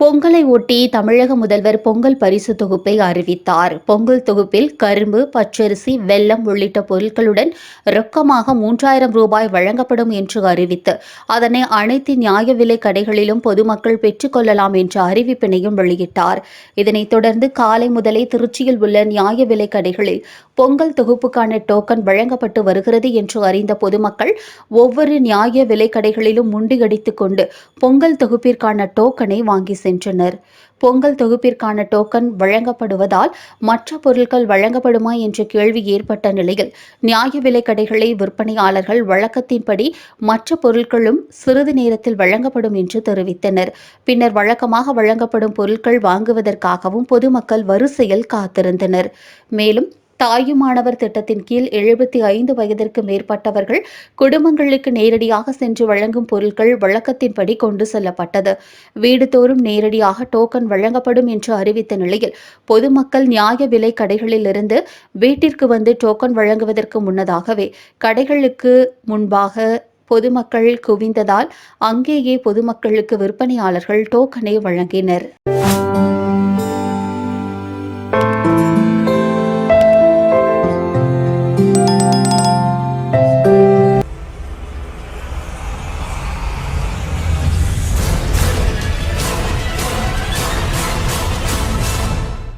பொங்கலை ஒட்டி தமிழக முதல்வர் பொங்கல் பரிசு தொகுப்பை அறிவித்தார். பொங்கல் தொகுப்பில் கரும்பு பச்சரிசி வெல்லம் உள்ளிட்ட பொருட்களுடன் ரொக்கமாக மூன்றாயிரம் ரூபாய் வழங்கப்படும் என்று அறிவித்து அதனை அனைத்து நியாய விலை கடைகளிலும் பொதுமக்கள் பெற்றுக்கொள்ளலாம் என்ற அறிவிப்பினையும் வெளியிட்டார். இதனைத் தொடர்ந்து காலை முதலே திருச்சியில் உள்ள நியாய விலை கடைகளில் பொங்கல் தொகுப்புக்கான டோக்கன் வழங்கப்பட்டு வருகிறது என்று அறிந்த பொதுமக்கள் ஒவ்வொரு நியாய விலை கடைகளிலும் முண்டியடித்துக் கொண்டு பொங்கல் தொகுப்பிற்கான டோக்கனை வாங்கி சென்றனர் பொங்கல் தொகுப்பிற்கான டோக்கன் வழங்கப்படுவதால் மற்ற பொருட்கள் வழங்கப்படுமா என்ற கேள்வி ஏற்பட்ட நிலையில் நியாய விலை கடைகளை விற்பனையாளர்கள் வழக்கத்தின்படி மற்ற பொருட்களும் சிறிது நேரத்தில் வழங்கப்படும் என்று தெரிவித்தனர். பின்னர் வழக்கமாக வழங்கப்படும் பொருட்கள் வாங்குவதற்காகவும் பொதுமக்கள் வரிசையில் காத்திருந்தனர். மேலும் தாயுமானவர் திட்டத்தின் கீழ் எழுபத்தி ஐந்து வயதிற்கு மேற்பட்டவர்கள் குடும்பங்களுக்கு நேரடியாக சென்று வழங்கும் பொருட்கள் வழக்கத்தின்படி கொண்டு செல்லப்பட்டது. வீடுதோறும் நேரடியாக டோக்கன் வழங்கப்படும் என்று அறிவித்த நிலையில் பொதுமக்கள் நியாய விலை கடைகளிலிருந்து வீட்டிற்கு வந்து டோக்கன் வழங்குவதற்கு முன்னதாகவே கடைகளுக்கு முன்பாக பொதுமக்கள் குவிந்ததால் அங்கேயே பொதுமக்களுக்கு விற்பனையாளர்கள் டோக்கனை வழங்கினர்.